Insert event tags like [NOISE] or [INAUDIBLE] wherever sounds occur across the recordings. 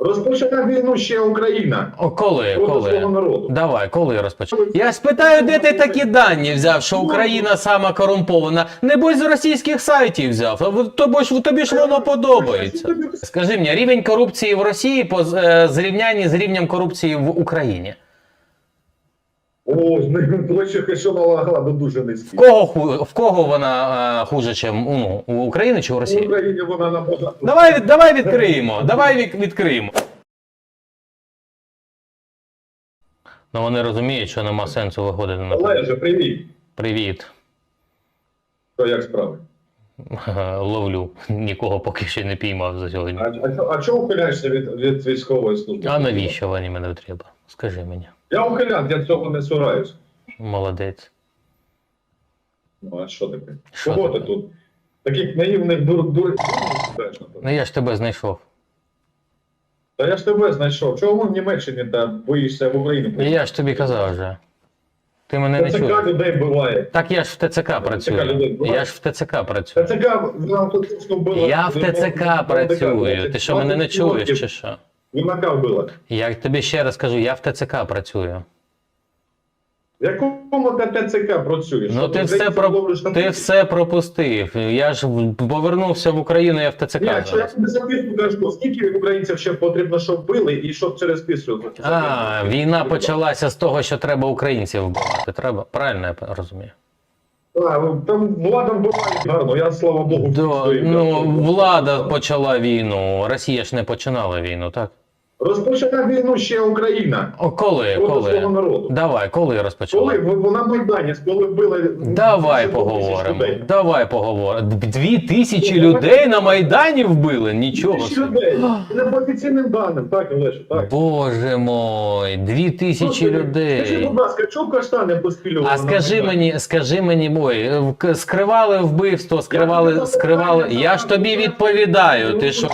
Розпочала війну ще Україна. О, коли? Проти свого Коли? народу. Давай, коли розпочала? Я спитаю, де ти такі дані взяв, що Україна сама корумпована. Небось з російських сайтів взяв, а в- тобі ж, тобі ж воно подобається. Скажи мені, рівень корупції в Росії по з- е, зрівнянні з рівнем корупції в Україні. О, площа Хешонова Гладу дуже В низький. кого, в кого вона е, хуже, чим ну, у України чи у В Росії? Україні вона набагато. Давай, від- давай відкриємо. Давай від- відкриємо. Ну вони розуміють, що нема сенсу виходити на Олеже, привіт. привіт. То як справи? Ловлю. Нікого поки ще не піймав за сьогодні. А, а, а чого ухиляєшся від, від військової служби? А навіщо вони мене треба? Скажи мені. Я ухилян, я цього не цураюсь. Молодець. Ну, а що таке? Що Кого ти таке? тут? Таких наївних дур, дур... Ну я ж тебе знайшов. Та я ж тебе знайшов. Чого в Німеччині та боїшся в Україну? І я ж тобі казав вже. Ти мене не ТЦК чуєш. людей буває. Так я ж в ТЦК працюю. людей Я ж в ТЦК працюю. ТЦК нам тут вбила. Я в ТЦК працюю. Ти що мене не чуєш чи що? Юнака вбила. Я тобі ще раз кажу, я в ТЦК працюю. В якому ти ТЦК працюєш? Ну ти все про ти все пропустив. Я ж повернувся в Україну, я в ТЦК Ні, якщо я тобі записку кажу, скільки українців ще потрібно, щоб били, і щоб через пісню. А, війна почалася з того, що треба українців вбивати. Треба правильно я розумію? А, ну, там влада вбиває гарно, я слава Богу. Да, ну, влада почала війну. Росія ж не починала війну, так? Розпочала війну ще Україна. О, коли? Коли? народу. Давай, коли розпочала? Коли вона Майдані, коли вбили. Давай поговоримо. людей. Давай поговоримо. Дві тисячі людей на Майдані вбили? Нічого Тисячі людей. Не по офіційним даним, так, Олеже, так. Боже мой, дві тисячі Скажи, людей. будь ласка, чого каштани поспілювали? А скажи мені, скажи мені, ой, в- скривали вбивство, скривали, скривали. Я ж тобі відповідаю. Ти що?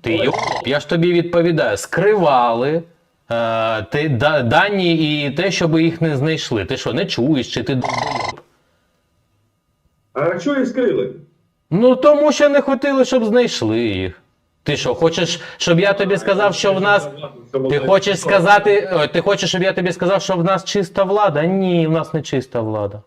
Ти йо, я ж тобі відповідаю. Скривали. Е, ти, да, дані і те, щоб їх не знайшли. Ти що, не чуєш, чи ти долбойоб? А чого їх скрили? Ну тому що не хотіли, щоб знайшли їх. Ти що, хочеш, щоб я тобі сказав, що в нас. Ти хочеш сказати, ой, ти хочеш, щоб я тобі сказав, що в нас чиста влада? Ні, в нас не чиста влада.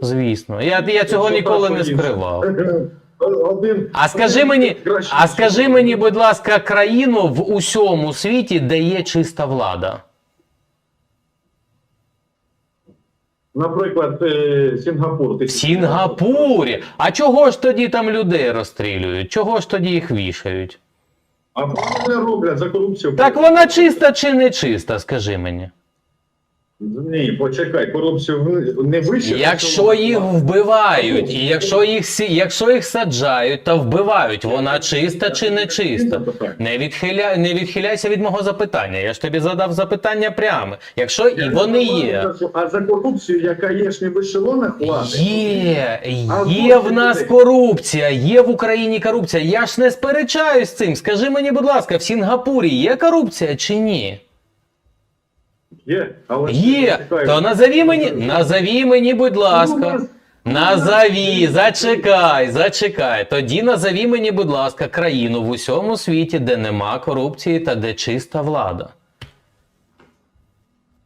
Звісно. Я, я цього ніколи не скривав. [LAUGHS] Один, А скажи мені, а скажи мені, будь ласка, країну в усьому світі, де є чиста влада. Наприклад, е, Сінгапур. В Сінгапурі. А чого ж тоді там людей розстрілюють? Чого ж тоді їх вішають? А правильно роблять за корупцію. Так вона чиста чи не чиста, скажи мені. Ні, почекай, корупцію ви- не вище. Якщо їх вбивають, і якщо їх сі- якщо їх саджають та вбивають, вона чиста чи не чиста? Не відхиляй, не відхиляйся від мого запитання. Я ж тобі задав запитання прямо. Якщо і вони є. А за корупцію, яка є ж не в ешелонах влади. Є, А є в нас корупція, є в Україні корупція. Я ж не сперечаюсь з цим. Скажи мені, будь ласка, в Сінгапурі є корупція чи ні? Є, але Є. То назові мені, назові мені, будь Ну, ласка. Назові, зачекай, зачекай. Тоді назові мені, будь ласка, країну в усьому світі, де нема корупції та де чиста влада.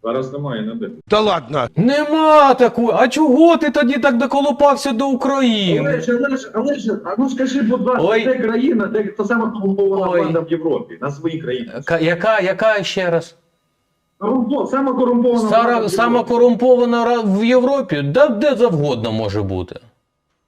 Зараз немає, не де. Да ладно. Нема такої. А чого ти тоді так доколупався до України? Але ж, але ж, але ж, а ну скажи, будь ласка, Ой. де країна, де та сама корумпована Ой. влада в Європі, на своїй країні. Ка- Яка, яка ще раз? Корумпо, сама корумпована влада в сама Європі. корумпована в Європі? Да де завгодно може бути.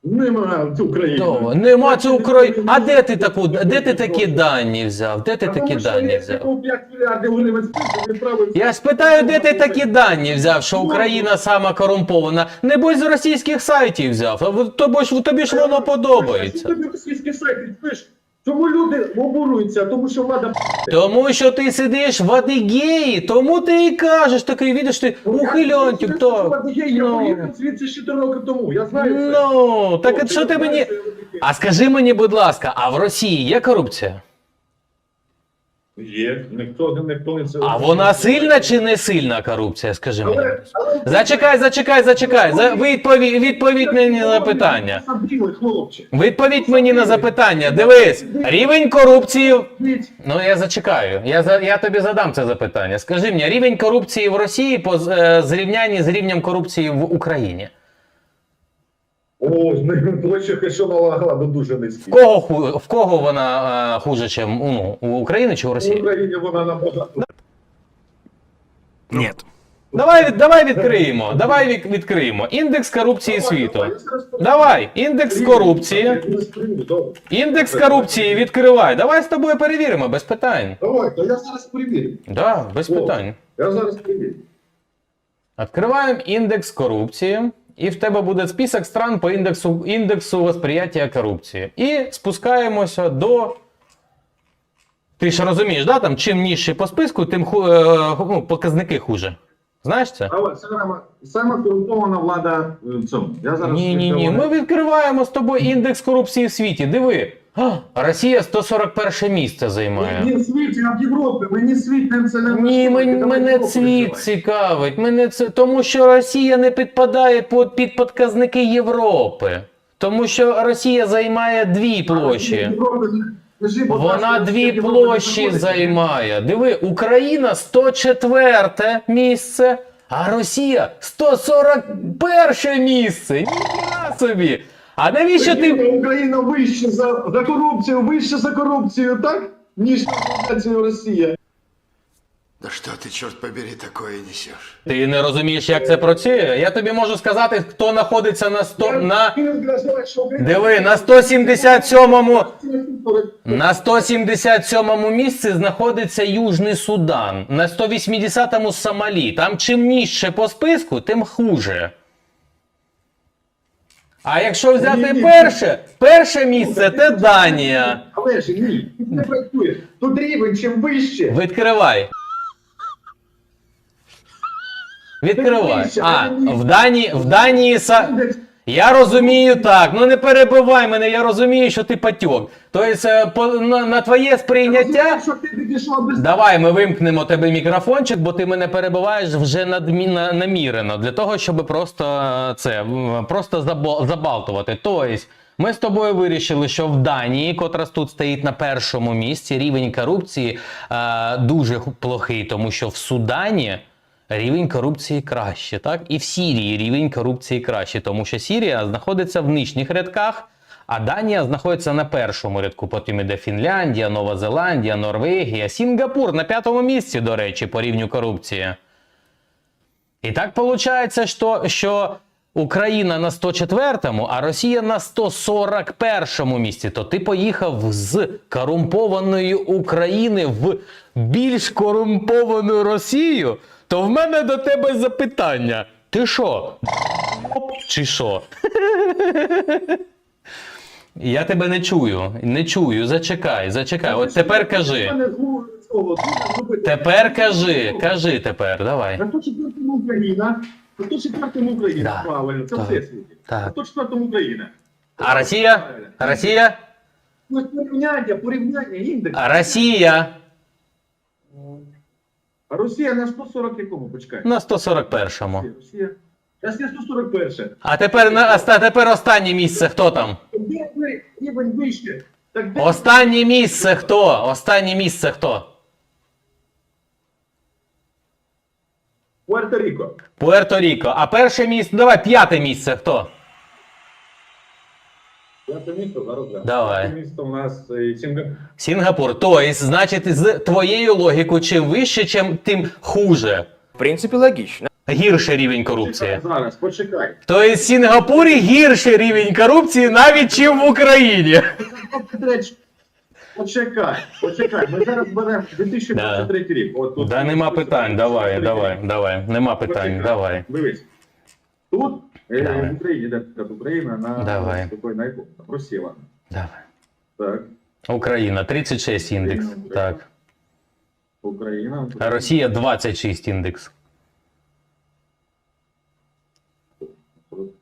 Нема цю країну. Нема цю Україну. А де ти таку, де ти такі дані взяв? Де ти такі дані взяв? купив 5 мільярдів гривень список, відправив. Я спитаю, де ти такі дані взяв, що Україна сама корумпована. Небось з російських сайтів взяв, тобі ж, тобі ж воно подобається. Тобі російський сайт пиш. Чому люди обурюються? Тому що влада Тому що ти сидиш в Адигеї, тому ти і кажеш такий, видиш, ти ухилянтик, то. Я Ну. поїхав звідси ще 4 роки тому, я знаю це. Ну, так Ну, от що ти мені. А скажи мені, будь ласка, а в Росії є корупція? Є, ніхто, ніхто не це. А вона сильна чи не сильна корупція? Скажи мені. Зачекай, зачекай, зачекай. За- Відповідь, відповідь мені на питання. Відповідь мені на запитання. Дивись, рівень корупції. Ну я зачекаю. Я за я тобі задам це запитання. Скажи мені, рівень корупції в Росії по е, зрівнянні з рівнем корупції в Україні. О, з ним площа Хешонова гладу дуже В кого ху- в кого вона е, хуже, чим ну, у України чи у В Росії? Україні вона набагато. Нет. Давай, давай відкриємо. Давай від- відкриємо. Індекс корупції світу. Давай, індекс корупції. Індекс корупції відкривай. Давай з тобою перевіримо, без питань. Давай, то я зараз перевірю. Да, без О. питань. Я зараз перевірю. Відкриваємо індекс корупції, і в тебе буде список стран по індексу, індексу восприяття корупції. І спускаємося до. Ти ж розумієш, да? там, чим нижче по списку, тим ху... е, ну, показники хуже. Знаєш це? Але сама, сама корумпована влада в цьому. Я зараз Ні, ні, ні. Ми відкриваємо з тобою індекс корупції в світі. Диви. А, Росія 141 місце займає. Мені світ, я в Європі, мені світ не це не Ні, влаштовує. мен- Давай мене Європу цвіт відкривай. цікавить. Мене це тому, що Росія не підпадає під, під показники Європи. Тому що Росія займає дві площі. Європи, скажи, будь Вона ласка, дві Європи площі займає. Диви, Україна 104 місце, а Росія 141 місце. Ніхіна собі. А навіщо ти. Україна, вище за, за корупцію, вище за корупцію, так? Ніж Федерація Росія. Да что ты, черт побери, такое несешь? Ти не розумієш, як це працює? Я тобі можу сказати, хто знаходиться на 100, на. Диви, на 177-му. На 177 місці знаходиться Южний Судан, на 180-му Сомалі. Там чим нижче по списку, тим хуже. А якщо взяти Ні-ні. перше, перше місце це Данія. Але ж ні, не працює. Тут рівень чим вище. Відкривай. Відкривай. А, в Данії, в Данії са... Індекс Я розумію так. Ну не перебивай мене, я розумію, що ти патьок. Тобто, е, по, на, на твоє сприйняття. Що ти підійшла без Давай ми вимкнемо тебе мікрофончик, бо ти мене перебиваєш вже надмі... на- намірено для того, щоб просто е, це просто забо... забалтувати. Тобто, ми з тобою вирішили, що в Данії, котра тут стоїть на першому місці, рівень корупції е, дуже плохий, тому що в Судані. Рівень корупції краще, так? І в Сірії рівень корупції краще, тому що Сірія знаходиться в нижніх рядках, а Данія знаходиться на першому рядку. Потім іде Фінляндія, Нова Зеландія, Норвегія, Сінгапур на п'ятому місці, до речі, по рівню корупції. І так виходить, що, що Україна на 104-му, а Росія на 141-му місці. То ти поїхав з корумпованої України в більш корумповану Росію, то в мене до тебе запитання. Ти що? Чи що? [LAUGHS] Я тебе не чую. Не чую. Зачекай, зачекай. От тепер кажи. Тепер кажи, кажи тепер, давай. На 104 Україна, на 104 Україна, Да. правильно, це Так. все світі. На 104 Україна. А Росія? Росія? Ну, порівняння, порівняння, індекс. А Росія А Росія на 140 якому, почекай. на 141-му. Росія. Росія 141. А тепер на а тепер останнє місце. Хто там? Де ви рівень вище? Так де Останнє місце хто? Останнє місце хто? Пуерто-Ріко. Пуерто-Ріко. А перше місце. Давай п'яте місце хто? П'яте місто зараз. Давай. П'яте місто у нас е, Сінгапур. Сінгапур. Тобто, значить, з твоєю логікою, чим вище, чим тим хуже. В принципе, логично. Гірший рівень корупції. Зараз, почекай. Тобто в Сінгапурі гірший рівень корупції навіть чим в Україні. Почекай, почекай. Ми зараз беремо 2023 рік. От тут. Да нема питань, давай, давай, давай. Нема питань, Почекай. давай. Дивись. Тут е, Давай. в Україні, де така Україна, на Давай. такої на ладно. Давай. Так, Україна 36 індекс. Так. Україна. А Росія 26 індекс.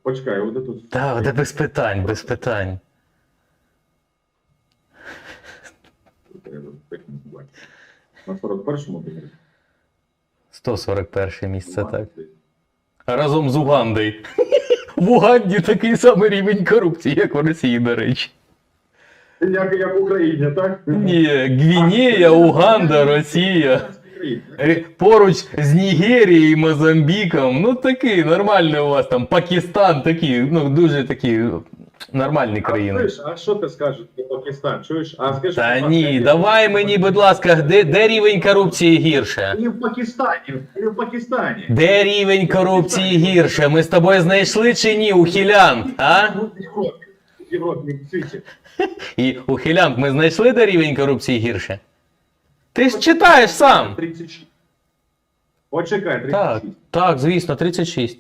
Почекай, от тут. Так, де без питань, без питань. На 41-му ти? 141 місце, так. Разом з Угандою. [LAUGHS] В Уганді такий самий рівень корупції, як в Росії, до речі. Як, як в Україні, так? Ні, Гвінея, Уганда, Росія. Е, Поруч з Нігерією і Мозамбіком. Ну такий нормальний у вас там Пакистан, такий, ну дуже такі нормальні країни. а що ти скажеш про Пакистан? Чуєш? А скажи, Та ні, давай мені, будь ласка, де, де рівень корупції гірше? Не в Пакистані, не в Пакистані. Де рівень корупції гірше? Ми з тобою знайшли чи ні, ухилянт, а? В Європі. В світі. І ухилянт, ми знайшли де рівень корупції гірше? Ти ж читаєш сам. 36. Почекай, 36. Так, так, звісно, 36.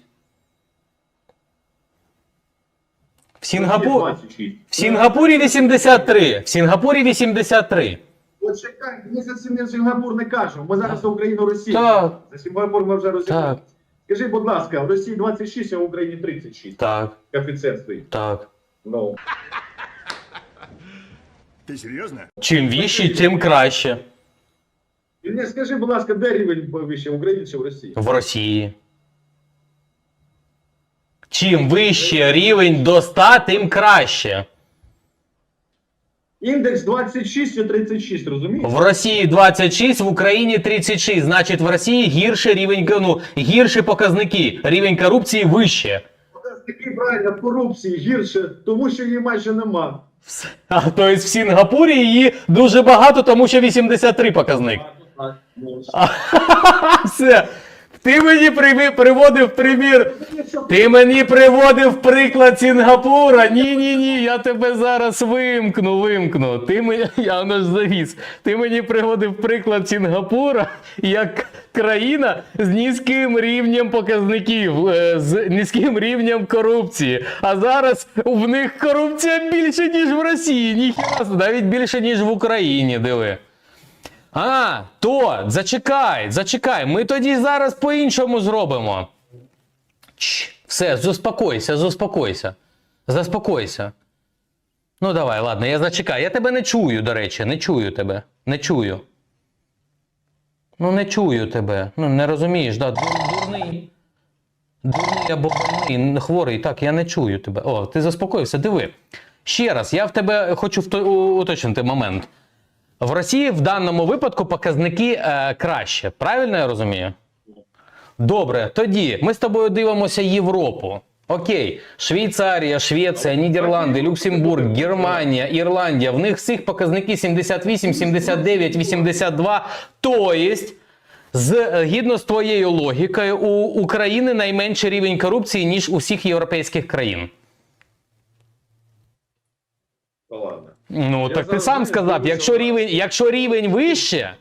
В Сінгапур... В Сінгапурі 83. В Сінгапурі 83. Почекай, ми за не Сінгапур не кажемо. Ми зараз за Україну Росію. Так. За Сінгапур ми вже розібрали. Так. Скажи, будь ласка, в Росії 26, а в Україні 36. Так, Коефіцієнт стоїть. так. Ну. Ты серьезно? Чим віщі, тим краще. І мені скажи, будь ласка, де рівень вище, в Україні чи в Росії? В Росії. Чим вище рівень до 100, тим краще. Індекс 26 чи 36, розумієш? В Росії 26, в Україні 36. Значить, в Росії гірше рівень, ну, гірші показники. Рівень корупції вище. Такі правильно, корупції гірше, тому що її майже нема. А тобто в Сінгапурі її дуже багато, тому що 83 показник. Ну, [LAUGHS] Все. Ти мені при- приводив примір. Ти мені приводив приклад Сінгапура. Ні, ні, ні, я тебе зараз вимкну, вимкну. Ти мені, [LAUGHS] я воно ж завіс. Ти мені приводив приклад Сінгапура як країна з низьким рівнем показників, е, з низьким рівнем корупції. А зараз в них корупція більше, ніж в Росії. Ніхіра, навіть більше, ніж в Україні. Диви. А, то, зачекай, зачекай. Ми тоді зараз по-іншому зробимо. Чш, все, заспокойся, заспокойся. Заспокойся. Ну давай, ладно, я зачекаю. Я тебе не чую, до речі, не чую тебе. Не чую. Ну, не чую тебе. Ну, не розумієш, да, дур- дурний. Дурний або больний, хворий. Так, я не чую тебе. О, ти заспокоївся, диви. Ще раз, я в тебе хочу вто- у- уточнити момент. В Росії в даному випадку показники е, краще. Правильно я розумію? Добре, тоді ми з тобою дивимося Європу. Окей, Швейцарія, Швеція, Нідерланди, Люксембург, Германія, Ірландія. В них всіх показники 78, 79, 82. Тобто, згідно з твоєю логікою, у України найменший рівень корупції, ніж у всіх європейських країн. Та ладно. Ну, Я так ти зараз сам знаю, сказав, що якщо рівень, якщо рівень вище,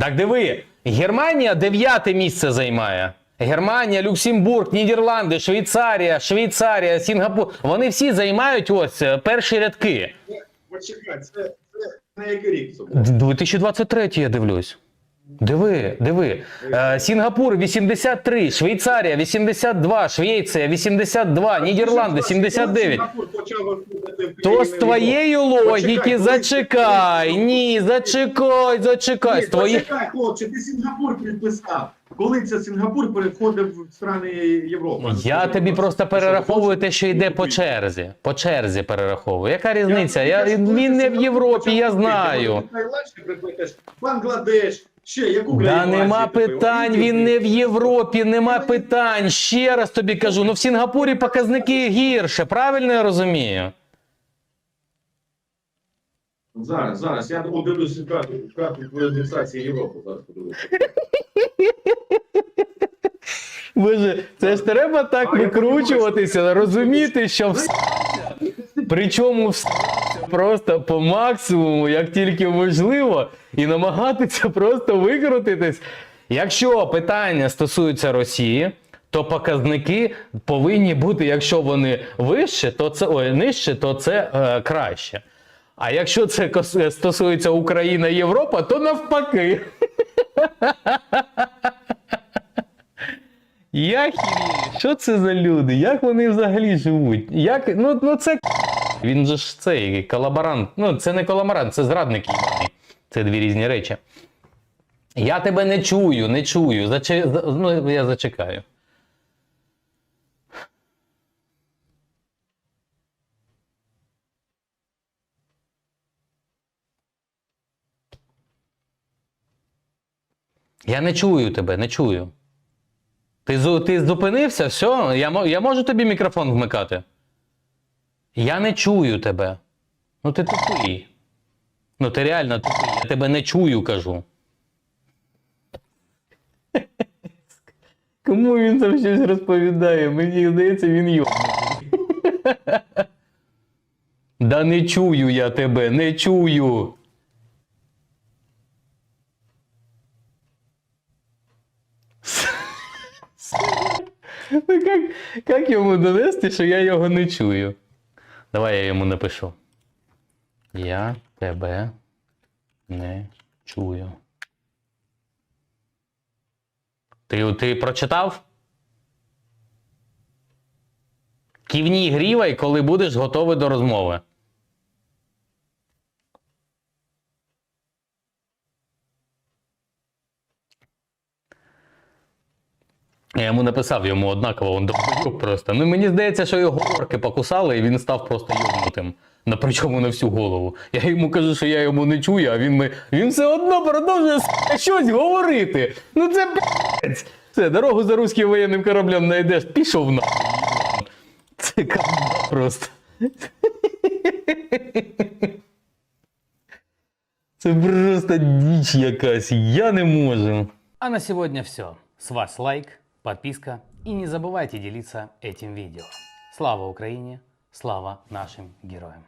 так диви, Германія дев'яте місце займає. Германія, Люксембург, Нідерланди, Швейцарія, Швейцарія, Сінгапур. Вони всі займають ось е, перші рядки. Почекай, це, це на який рік це було? 2023 я дивлюсь. Диви, диви. Е, Сінгапур 83, Швейцарія 82, Швеція 82, Нідерланди 79. Сінгапур почав То з твоєї логіки зачекай. Ні, зачекай, зачекай. З твої... Почекай, хлопче, ти Сінгапур підписав. Коли це Сінгапур переходив в страни Європи? Я тобі просто перераховую те, що йде по черзі. По черзі перераховую. Яка різниця? Я, він не в Європі, я знаю. Бангладеш, ще яку Да нема Азії питань, він не в Європі, нема питань. Ще раз тобі кажу, ну в Сінгапурі показники гірше, правильно я розумію? Зараз, зараз, я подивлюся карту, карту адміністрації Європи. Зараз подивлюся. [LAUGHS] Боже, це ж треба так викручуватися, розуміти, що все. Причому все просто по максимуму, як тільки можливо, і намагатися просто викрутитись. Якщо питання стосуються Росії, то показники повинні бути, якщо вони вище, то це ой, нижче, то це е, краще. А якщо це стосується Україна і Європа, то навпаки. [LAUGHS] Я хірію, що це за люди? Як вони взагалі живуть? Як, ну, ну це він же ж цей колаборант. Ну, це не колаборант, це зрадник. Це дві різні речі. Я тебе не чую, не чую. Заче... Ну, я зачекаю. Я не чую тебе, не чую. Ти, ти зупинився? Все? Я, я можу тобі мікрофон вмикати? Я не чую тебе. Ну ти тупий. Ну ти реально тупий. Я тебе не чую, кажу. [LAUGHS] Кому він там щось розповідає? Мені здається, він йобаний. [LAUGHS] Да не чую я тебе, не чую. [LAUGHS] Ну як, як йому довести, що я його не чую? Давай я йому напишу. Я тебе не чую. Ти, ти прочитав? Ківній грівай, коли будеш готовий до розмови. Я йому написав йому однаково, він довбойоб просто. Ну мені здається, що його орки покусали, і він став просто йобнутим. На причому на всю голову. Я йому кажу, що я йому не чую, а він ми... він все одно продовжує щось говорити. Ну це блядь. Все, дорогу за руським воєнним кораблем знайдеш, пішов на. Це кабна просто. Це просто дичь якась, я не можу. А на сегодня все. С вас лайк, подписка и не забывайте делиться этим видео. Слава Украине, слава нашим героям.